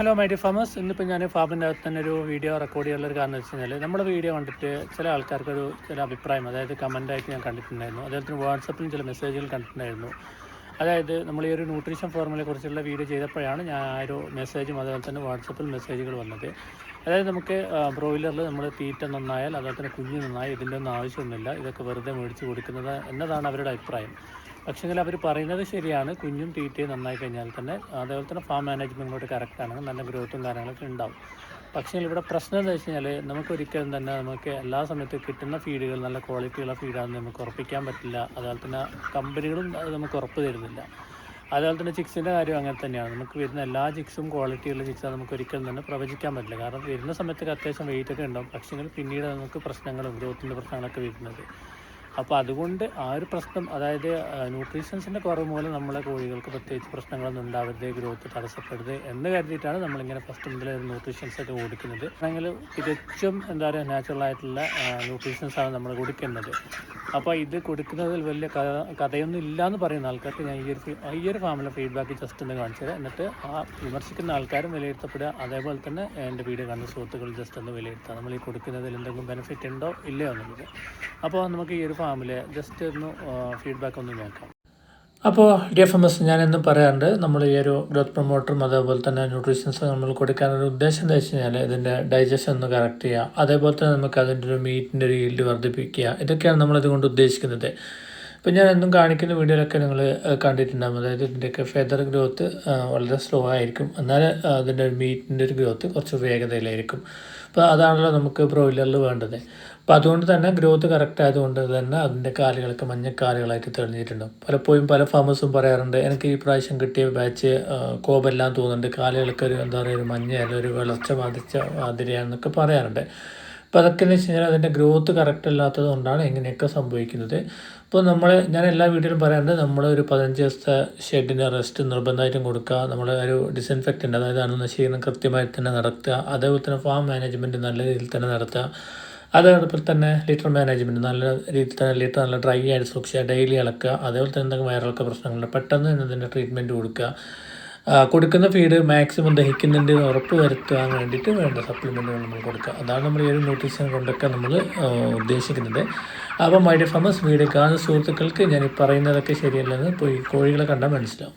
Hello my D farmers ഇന്നിപ്പോൾ ഞാൻ ഫാമിന്റെ അകത്ത് തന്നെ ഒരു വീഡിയോ റെക്കോർഡ് ചെയ്യാനുള്ള ഒരു കാരണം വെച്ച് കഴിഞ്ഞാൽ നമ്മുടെ വീഡിയോ കണ്ടിട്ട് ചില ആൾക്കാർക്കൊരു ചില അഭിപ്രായം അതായത് കമന്റായിട്ട് ഞാൻ കണ്ടിട്ടുണ്ടായിരുന്നു. അതേപോലെ തന്നെ വാട്സപ്പിലും ചില മെസ്സേജുകൾ കണ്ടിട്ടുണ്ടായിരുന്നു. അതായത് നമ്മൾ ഈ ഒരു ന്യൂട്രീഷൻ ഫോർമുലയെ കുറിച്ചുള്ള വീഡിയോ ചെയ്തപ്പോഴാണ് ഞാൻ ആ ഒരു മെസ്സേജും അതുപോലെ തന്നെ വാട്സപ്പിൽ മെസ്സേജുകൾ വന്നത്. അതായത് നമുക്ക് ബ്രോയിലറിൽ നമ്മൾ തീറ്റ നന്നായാൽ അതുപോലെ തന്നെ കുഞ്ഞ് നന്നായി ഇതിന്റെ ഒന്നും ആവശ്യമൊന്നുമില്ല. ഇതൊക്കെ വെറുതെ മേടിച്ച് കൊടുക്കുന്നത് എന്നതാണ് അവരുടെ അഭിപ്രായം. പക്ഷേങ്കിൽ അവർ പറയുന്നത് ശരിയാണ്. കുഞ്ഞും തീറ്റയും നന്നായി കഴിഞ്ഞാൽ തന്നെ അതേപോലെ തന്നെ ഫാം മാനേജ്മെന്റിനോട് കറക്റ്റ് ആണെങ്കിൽ നല്ല ഗ്രോത്തും കാര്യങ്ങളൊക്കെ ഉണ്ടാവും. പക്ഷേ ഇവിടെ പ്രശ്നം എന്താ വെച്ച് കഴിഞ്ഞാൽ നമുക്ക് ഒരിക്കലും തന്നെ നമുക്ക് എല്ലാ സമയത്തും കിട്ടുന്ന ഫീഡുകൾ നല്ല ക്വാളിറ്റിയുള്ള ഫീഡാണെന്ന് നമുക്ക് ഉറപ്പിക്കാൻ പറ്റില്ല. അതുപോലെ തന്നെ കമ്പനികളും അത് നമുക്ക് ഉറപ്പ് തരുന്നില്ല. അതുപോലെ തന്നെ ചിക്സിന്റെ കാര്യം അങ്ങനെ തന്നെയാണ്. നമുക്ക് വരുന്ന എല്ലാ ചിക്സും ക്വാളിറ്റിയുള്ള ചിക്സാണ് നമുക്ക് ഒരിക്കലും തന്നെ പ്രവചിക്കാൻ പറ്റില്ല. കാരണം വരുന്ന സമയത്തൊക്കെ അത്യാവശ്യം വെയിറ്റൊക്കെ ഉണ്ടാവും. പക്ഷേ പിന്നീട് നമുക്ക് പ്രശ്നങ്ങളും ഗ്രോത്തിന്റെ പ്രശ്നങ്ങളൊക്കെ വരുന്നത്. അപ്പോൾ അതുകൊണ്ട് ആ ഒരു പ്രശ്നം അതായത് ന്യൂട്രീഷൻസിന്റെ കുറവ് മൂലം നമ്മളെ കോഴികൾക്ക് പ്രത്യേകിച്ച് പ്രശ്നങ്ങളൊന്നും ഉണ്ടാവരുത് ഗ്രോത്ത് തടസ്സപ്പെടരുത് എന്ന് കരുതിയിട്ടാണ് നമ്മളിങ്ങനെ ഫസ്റ്റ് മുതൽ ന്യൂട്രീഷൻസ് ഒക്കെ കൊടുക്കുന്നത് അല്ലെങ്കിൽ തികച്ചും എന്താ പറയുക നാച്ചുറൽ ആയിട്ടുള്ള ന്യൂട്രീഷൻസ് ആണ് നമ്മൾ കൊടുക്കുന്നത്. അപ്പോൾ ഇത് കൊടുക്കുന്നതിൽ വലിയ കഥ കഥയൊന്നും ഇല്ല എന്ന് പറയുന്ന ആൾക്കാർക്ക് ഞാൻ ഈ ഒരു ഈ ഒരു ഫാമിലെ ഫീഡ്ബാക്ക് ജസ്റ്റ് ഒന്ന് കാണിച്ചു തരാം. എന്നിട്ട് ആ വിമർശിക്കുന്ന ആൾക്കാരും വിലയിരുത്തപ്പെടുക. അതേപോലെ തന്നെ എന്റെ വീഡിയോ കാണുന്ന സുഹൃത്തുക്കൾ ജസ്റ്റ് ഒന്ന് വിലയിരുത്തുക. നമ്മൾ ഈ കൊടുക്കുന്നതിൽ എന്തെങ്കിലും ബെനിഫിറ്റ് ഉണ്ടോ ഇല്ലയോ എന്നുള്ളത്. അപ്പോൾ നമുക്ക് ഈ ഒരു ഫാമിലെ ജസ്റ്റ് ഒന്ന് ഫീഡ്ബാക്ക് ഒന്ന് നോക്കാം. അപ്പോൾ ഡി എഫ് എം എസ് ഞാൻ എന്നും പറയാറുണ്ട് നമ്മൾ ഈ ഒരു ഗ്രോത്ത് പ്രൊമോട്ടറും അതേപോലെ തന്നെ ന്യൂട്രീഷൻസ് നമ്മൾ കൊടുക്കാനൊരു ഉദ്ദേശം എന്താ വെച്ച് കഴിഞ്ഞാൽ ഇതിന്റെ ഡൈജഷൻ ഒന്ന് കറക്റ്റ് ചെയ്യുക. അതേപോലെ തന്നെ നമുക്ക് അതിന്റെ ഒരു മീറ്റിന്റെ ഒരു ഈൽഡ് വർദ്ധിപ്പിക്കുക. ഇതൊക്കെയാണ് നമ്മൾ കൊണ്ട് ഉദ്ദേശിക്കുന്നത്. ഇപ്പം ഞാൻ എന്നും കാണിക്കുന്ന വീഡിയോയിലൊക്കെ നിങ്ങൾ കണ്ടിട്ടുണ്ടാകും അതായത് ഇതിന്റെയൊക്കെ ഫെദർ ഗ്രോത്ത് വളരെ സ്ലോ ആയിരിക്കും. എന്നാൽ അതിന്റെ മീറ്റിന്റെ ഒരു ഗ്രോത്ത് കുറച്ച് വേഗതയിലായിരിക്കും. അപ്പോൾ അതാണല്ലോ നമുക്ക് ബ്രോയിലറിൽ വേണ്ടത്. അപ്പോൾ അതുകൊണ്ട് തന്നെ ഗ്രോത്ത് കറക്റ്റ് ആയതുകൊണ്ട് തന്നെ അതിന്റെ കാലുകളൊക്കെ മഞ്ഞക്കാലുകളായിട്ട് തെളിഞ്ഞിട്ടുണ്ട്. പലപ്പോഴും പല ഫാമേഴ്സും പറയാറുണ്ട് എനിക്ക് ഈ പ്രാവശ്യം കിട്ടിയ ബാച്ച് കോപെല്ലാം തോന്നുന്നുണ്ട്. കാലുകൾക്ക് ഒരു എന്താ പറയുക ഒരു മഞ്ഞ ഒരു വെളർച്ച ബാധിച്ച മാതിരിയാണെന്നൊക്കെ പറയാറുണ്ട്. അപ്പോൾ അതൊക്കെ എന്ന് വെച്ച് കഴിഞ്ഞാൽ അതിന്റെ ഗ്രോത്ത് കറക്റ്റ് അല്ലാത്തത് കൊണ്ടാണ് ഇങ്ങനെയൊക്കെ സംഭവിക്കുന്നത്. ഇപ്പോൾ നമ്മൾ ഞാൻ എല്ലാ വീട്ടിലും പറയാറുണ്ട് നമ്മൾ ഒരു പതിനഞ്ച് ദിവസത്തെ ഷെഡിന് റെസ്റ്റ് നിർബന്ധമായിട്ടും കൊടുക്കുക. നമ്മൾ ഒരു ഡിസിൻഫെക്റ്റന്റ് അതായത് അണുനശീകരണം കൃത്യമായി തന്നെ നടത്തുക. അതേപോലെ തന്നെ ഫാം മാനേജ്മെന്റ് നല്ല രീതിയിൽ തന്നെ നടത്തുക. അതേപോലെ തന്നെ ലിറ്റർ മാനേജ്മെന്റ് നല്ല രീതിയിൽ തന്നെ ലിറ്റർ നല്ല ഡ്രൈ ആയിട്ട് സൂക്ഷിക്കുക ഡെയിലി ഇളക്കുക അതേപോലെ തന്നെ എന്തെങ്കിലും വയറിളക്ക പ്രശ്നങ്ങളുണ്ട് പെട്ടെന്ന് തന്നെ ട്രീറ്റ്മെന്റ് ട്രീറ്റ്മെന്റ് കൊടുക്കുക. കൊടുക്കുന്ന ഫീഡ് മാക്സിമം ദഹിക്കുന്നുണ്ട് എന്ന് ഉറപ്പ് വരുത്താൻ വേണ്ടിയിട്ട് വേണ്ട സപ്ലിമെന്റുകൾ നമ്മൾ കൊടുക്കുക. അതാണ് നമ്മൾ ഈ ഒരു ന്യൂട്രീഷൻ കൊണ്ടൊക്കെ നമ്മൾ ഉദ്ദേശിക്കുന്നത്. അപ്പം മൈഡിയ ഫാമസ് വീഡിയോ കാണുന്ന സുഹൃത്തുക്കൾക്ക് ഞാൻ ഈ പറയുന്നതൊക്കെ ശരിയല്ലെന്ന് പോയി കോഴികളെ കണ്ടാൽ മനസ്സിലാവും.